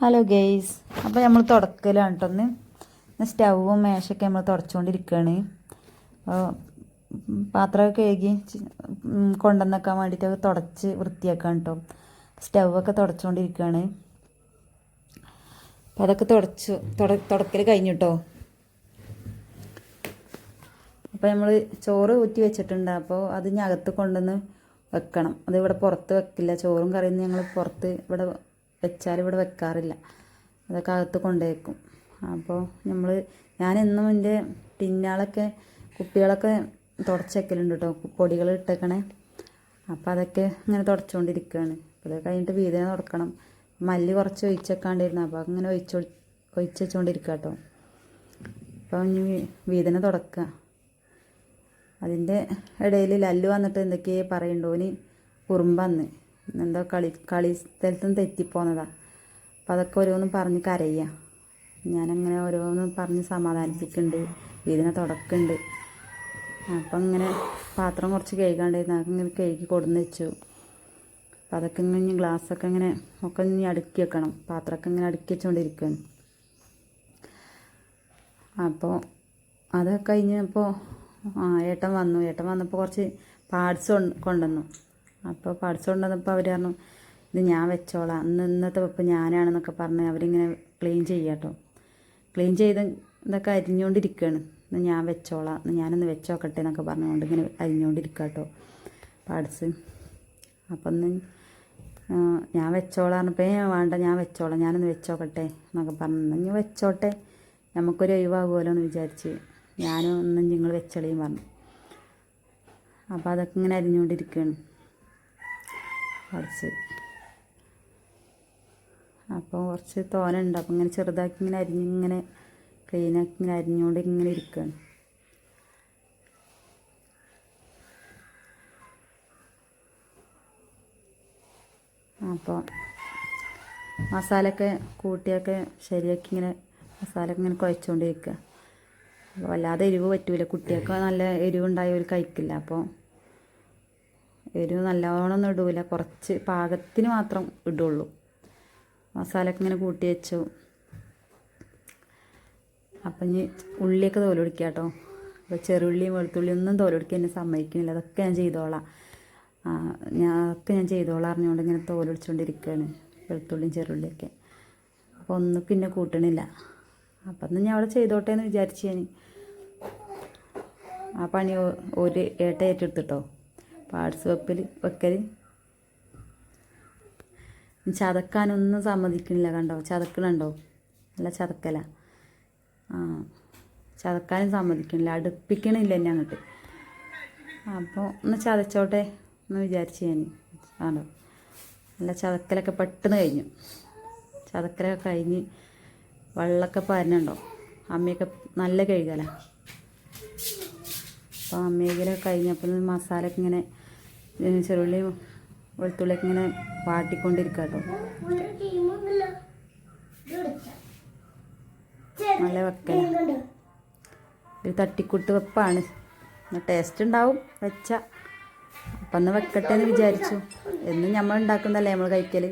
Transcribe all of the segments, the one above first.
Hello guys അപ്പോൾ നമ്മൾ തുടക്കലാണ് കേട്ടോ ഒന്ന് ഇന്ന് സ്റ്റൗവും മേശയൊക്കെ നമ്മൾ തുടച്ചുകൊണ്ടിരിക്കുകയാണ് പാത്രമൊക്കെ കഴുകി കൊണ്ടുവന്നേക്കാൻ വേണ്ടിയിട്ട് അത് തുടച്ച് വൃത്തിയാക്കാൻ കേട്ടോ സ്റ്റൗവൊക്കെ തുടച്ചുകൊണ്ടിരിക്കുകയാണ് അപ്പോൾ അതൊക്കെ തുടച്ചു തുട തുടക്കൽ കഴിഞ്ഞു കേട്ടോ അപ്പോൾ നമ്മൾ ചോറ് ഊറ്റി വെച്ചിട്ടുണ്ട്. അപ്പോൾ അത് ഞകത്ത് കൊണ്ടുവന്ന് വെക്കണം. അത് ഇവിടെ പുറത്ത് വെക്കില്ല. ചോറും കറിയും ഞങ്ങൾ പുറത്ത് ഇവിടെ വെച്ചാൽ ഇവിടെ വെക്കാറില്ല. അതൊക്കെ അകത്ത് കൊണ്ടുവയ്ക്കും അപ്പോൾ നമ്മൾ ഞാൻ എന്നും എന്റെ ടിന്നാളൊക്കെ കുപ്പികളൊക്കെ തുടച്ച് വെക്കലുണ്ട് കേട്ടോ പൊടികൾ ഇട്ടേക്കണേ. അപ്പോൾ അതൊക്കെ ഇങ്ങനെ തുടച്ചുകൊണ്ടിരിക്കുകയാണ് അപ്പോൾ അത് കഴിഞ്ഞിട്ട് വീതന തുടക്കണം. മല്ലി കുറച്ച് ഒഴിച്ചേക്കാണ്ടിരുന്നു അപ്പോൾ അങ്ങനെ ഒഴിച്ച് ഒഴിച്ച് വെച്ചുകൊണ്ടിരിക്കുക കേട്ടോ അപ്പോൾ ഇനി വീതന തുടക്കുക അതിന്റെ ഇടയിൽ ലല്ലു വന്നിട്ട് എന്തൊക്കെയാണ് പറയണ്ടോ. ഇനി കുറുമ്പന്ന്. എന്തോ കളി കളി സ്ഥലത്തും തെറ്റിപ്പോന്നതാ. അപ്പം അതൊക്കെ ഓരോന്നും പറഞ്ഞ് കരയുക ഞാനങ്ങനെ ഓരോന്നും പറഞ്ഞ് സമാധാനിപ്പിക്കുന്നുണ്ട് വീടിനെ തുടക്കുന്നുണ്ട് അപ്പം ഇങ്ങനെ പാത്രം കുറച്ച് കഴുകാണ്ടായിരുന്നു. അതൊക്കെ ഇങ്ങനെ കഴുകി കൊടുന്ന് വെച്ചു. അപ്പം അതൊക്കെ ഇങ്ങനെ ഗ്ലാസ്സൊക്കെ ഇങ്ങനെ ഒക്കെ ഇനി അടുക്കി വെക്കണം. പാത്രമൊക്കെ ഇങ്ങനെ അടുക്കി വെച്ചുകൊണ്ടിരിക്കുകയാണ് അപ്പോൾ അതൊക്കെ കഴിഞ്ഞപ്പോൾ ആ ഏട്ടൻ വന്നു. ഏട്ടൻ വന്നപ്പോൾ കുറച്ച് പാർട്സ് കൊണ്ടുവന്നു. അപ്പോൾ പാർസൽ കൊണ്ടുവന്നപ്പോൾ അവർ പറഞ്ഞു ഇത് ഞാൻ വെച്ചോളാം. ഇന്ന് ഇന്നത്തെ വെപ്പ് ഞാനാണെന്നൊക്കെ പറഞ്ഞ് അവരിങ്ങനെ ക്ലീൻ ചെയ്യാട്ടോ. ക്ലീൻ ചെയ്ത് ഇതൊക്കെ അരിഞ്ഞുകൊണ്ടിരിക്കുകയാണ് ഇന്ന് ഞാൻ വെച്ചോളാം. ഞാനൊന്ന് വെച്ചോക്കട്ടെ എന്നൊക്കെ പറഞ്ഞുകൊണ്ട് ഇങ്ങനെ അരിഞ്ഞുകൊണ്ടിരിക്കുക കേട്ടോ പാർട്സ് അപ്പം ഒന്ന് ഞാൻ വെച്ചോളാം പറഞ്ഞപ്പോൾ "ഏ, വേണ്ട ഞാൻ വെച്ചോളാം. ഞാനൊന്ന് വെച്ചോക്കട്ടെ എന്നൊക്കെ പറഞ്ഞു. ഇനി വെച്ചോട്ടെ. നമുക്കൊരു ഒഴിവാകുമല്ലോ എന്ന് വിചാരിച്ച് ഞാനും ഒന്നും നിങ്ങൾ വെച്ചളിയും പറഞ്ഞു. അപ്പോൾ അതൊക്കെ ഇങ്ങനെ അരിഞ്ഞുകൊണ്ടിരിക്കുകയാണ് പഠിച്ച് അപ്പോൾ കുറച്ച് തോനുണ്ട് അപ്പം ഇങ്ങനെ ചെറുതാക്കി ഇങ്ങനെ അരിഞ്ഞ് ഇങ്ങനെ ക്ലീനാക്കി ഇങ്ങനെ അരിഞ്ഞുകൊണ്ട് ഇങ്ങനെ ഇരിക്കുകയാണ് അപ്പോൾ മസാലയൊക്കെ കൂട്ടിയൊക്കെ ശരിയാക്കി ഇങ്ങനെ മസാല ഇങ്ങനെ കുഴച്ചുകൊണ്ടിരിക്കുക അപ്പോൾ വല്ലാതെ എരിവ് പറ്റൂല. കുട്ടിയൊക്കെ നല്ല എരിവുണ്ടായ ഒരു കഴിക്കില്ല. അപ്പോൾ എരിവ് നല്ലോണം ഇടൂല. കുറച്ച് പാകത്തിന് മാത്രം ഇടുള്ളൂ. മസാലയൊക്കെ ഇങ്ങനെ കൂട്ടി വെച്ചു. അപ്പം ഇനി ഉള്ളിയൊക്കെ തോലൊടിക്കുക കേട്ടോ. അപ്പോൾ ചെറുള്ളിയും വെളുത്തുള്ളിയും ഒന്നും തോലൊടിക്കാൻ എന്നെ സമ്മതിക്കുന്നില്ല. അതൊക്കെ ഞാൻ ചെയ്തോളാം. ഞാൻ ഒക്കെ ഞാൻ ചെയ്തോളാം അറിഞ്ഞുകൊണ്ട് ഇങ്ങനെ തോലൊടിച്ചുകൊണ്ടിരിക്കുകയാണ് വെളുത്തുള്ളിയും ചെറുള്ളിയൊക്കെ. അപ്പോൾ ഒന്നും പിന്നെ കൂട്ടണില്ല. അപ്പം ഞാൻ അവിടെ ചെയ്തോട്ടെ എന്ന് വിചാരിച്ചു ഞാൻ ആ പണി ഒരു ഏട്ട ഏറ്റെടുത്തിട്ടോ പാർട്സ് വെപ്പൽ വെക്കൽ ചതക്കാനൊന്നും സമ്മതിക്കണില്ല കണ്ടോ? ചതക്കണുണ്ടോ? നല്ല ചതക്കല. ആ ചതക്കാനും സമ്മതിക്കണില്ല. അടുപ്പിക്കണില്ല എന്നെ അങ്ങോട്ട്. അപ്പോൾ ഒന്ന് ചതച്ചോട്ടെ എന്ന് വിചാരിച്ചു ഞാൻ. ആണോ? നല്ല ചതക്കലൊക്കെ പെട്ടെന്ന് കഴിഞ്ഞു. ചതക്കലൊക്കെ കഴിഞ്ഞ് വെള്ളമൊക്കെ പരനുണ്ടോ അമ്മയൊക്കെ നല്ല കഴുകല. അപ്പോൾ അമ്മയെങ്കിലും കഴിഞ്ഞപ്പോൾ മസാല ഇങ്ങനെ ചെറുള്ളി വെളുത്തുള്ളിയൊക്കെ ഇങ്ങനെ വാട്ടിക്കൊണ്ടിരിക്കുക കേട്ടോ നല്ല വെക്കല. ഒരു തട്ടിക്കുട്ട് വെപ്പാണ്. ടേസ്റ്റ് ഉണ്ടാവും വെച്ച. അപ്പം ഒന്ന് വെക്കട്ടെ എന്ന് വിചാരിച്ചു. എന്നും നമ്മൾ ഉണ്ടാക്കുന്നതല്ലേ നമ്മൾ കഴിക്കൽ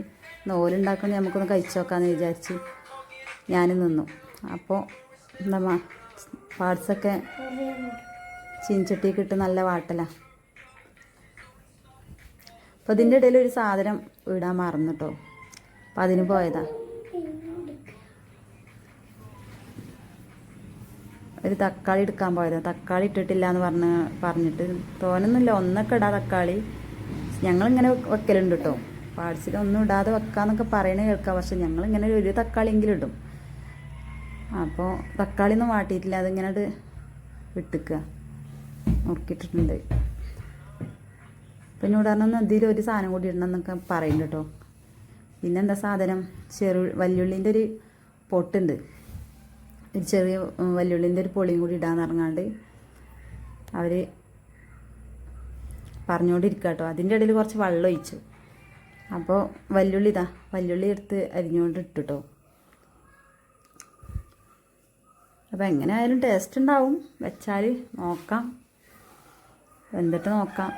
നോലുണ്ടാക്കുന്ന നമുക്കൊന്ന് കഴിച്ചു നോക്കാമെന്ന് വിചാരിച്ച് ഞാനും നിന്നു. അപ്പോൾ എന്താ പാർട്സൊക്കെ ചീൻചട്ടിയൊക്കെ ഇട്ട് നല്ല വാട്ടല. അപ്പോൾ ഇതിന്റെ ഇടയിൽ ഒരു സാധനം ഇടാൻ മറന്നു കേട്ടോ അപ്പം അതിന് പോയതാ. ഒരു തക്കാളി എടുക്കാൻ പോയതാ. തക്കാളി ഇട്ടിട്ടില്ല എന്ന് പറഞ്ഞ് പറഞ്ഞിട്ട് തോന്നുന്നില്ല ഒന്നൊക്കെ ഇടാ തക്കാളി. ഞങ്ങളിങ്ങനെ വെക്ക് വെക്കലുണ്ട് കേട്ടോ ഒന്നും ഇടാതെ വെക്കാന്നൊക്കെ പറയണ കേൾക്കാം. പക്ഷെ ഞങ്ങളിങ്ങനെ ഒരു തക്കാളി എങ്കിലും ഇടും. അപ്പോൾ തക്കാളി ഒന്നും വാട്ടിയിട്ടില്ല. അതിങ്ങനെ അത് വിട്ടിക്കുക നുറുക്കിയിട്ടിട്ടുണ്ട് പിന്നെ ഇവിടെ പറഞ്ഞൊന്ന് ഒരു സാധനം കൂടി ഇടണം എന്നൊക്കെ പറയുന്നുണ്ട് കേട്ടോ പിന്നെ എന്താ സാധനം? ചെറു വല്യുള്ളിന്റെ ഒരു പൊട്ടുണ്ട്. ഒരു ചെറിയ വല്യുള്ളിന്റെ ഒരു പൊളിയും കൂടി ഇടാന്ന് ഇറങ്ങാണ്ട് അവർ പറഞ്ഞുകൊണ്ടിരിക്കുക കേട്ടോ അതിന്റെ ഇടയിൽ കുറച്ച് വെള്ളം ഒഴിച്ചു. അപ്പോൾ വല്യുള്ളി ഇതാ വല്യുള്ളി എടുത്ത് അരിഞ്ഞുകൊണ്ട് ഇട്ടു കേട്ടോ അപ്പോൾ എങ്ങനെ ആയാലും ടേസ്റ്റ് ഉണ്ടാവും. വെച്ചാൽ നോക്കാം. എന്നിട്ട് നോക്കാം.